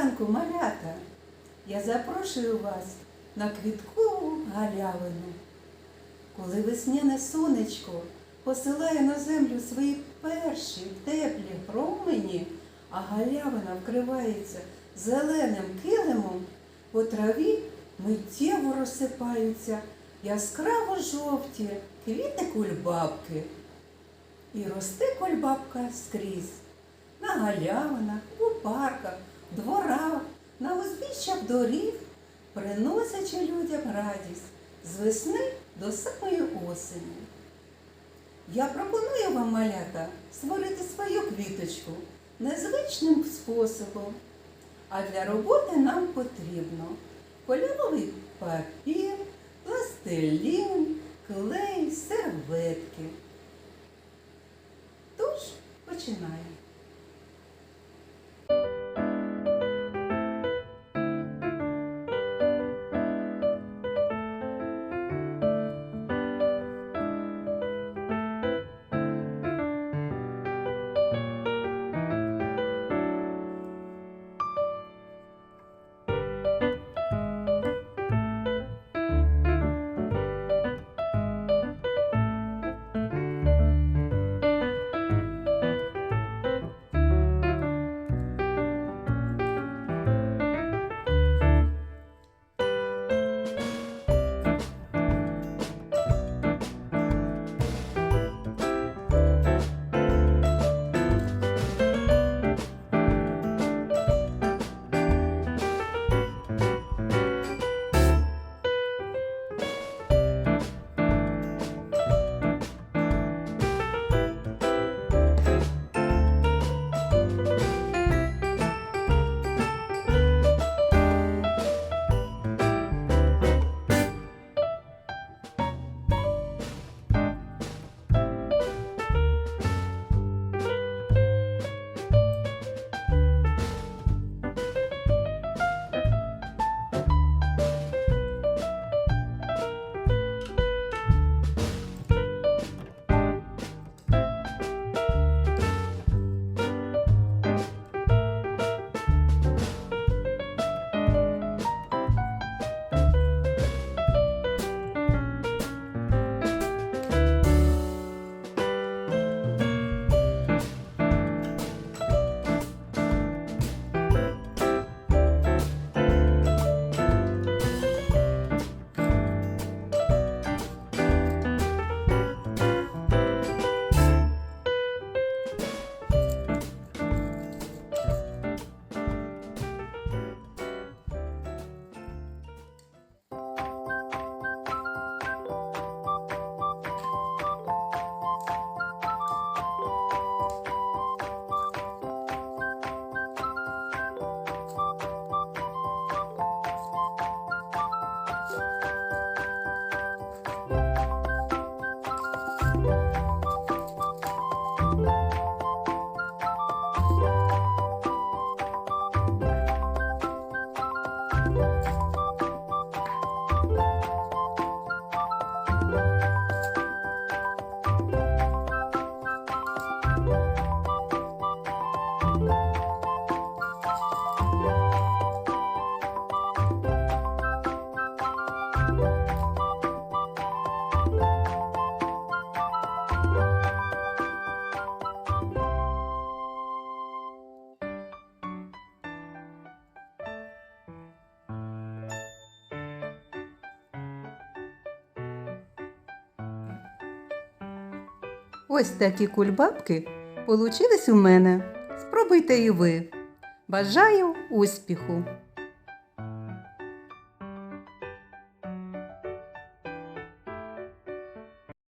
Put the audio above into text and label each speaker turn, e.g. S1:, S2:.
S1: ранку, малята! Я запрошую вас на квіткову галявину. Коли весняне сонечко посилає на землю свої перші теплі промені, а галявина вкривається зеленим килимом, по траві миттєво розсипаються яскраво жовті квіти кульбабки. І росте кульбабка скрізь. На галявинах, у парках, дворах, на узбіччях доріг, приносячи людям радість з весни до самої осені. Я пропоную вам, малята, створити свою квіточку незвичним способом. А для роботи нам потрібно кольоровий папір, пластилін, клей, серветки. Ось такі кульбабки получились у мене. Спробуйте і ви. Бажаю успіху!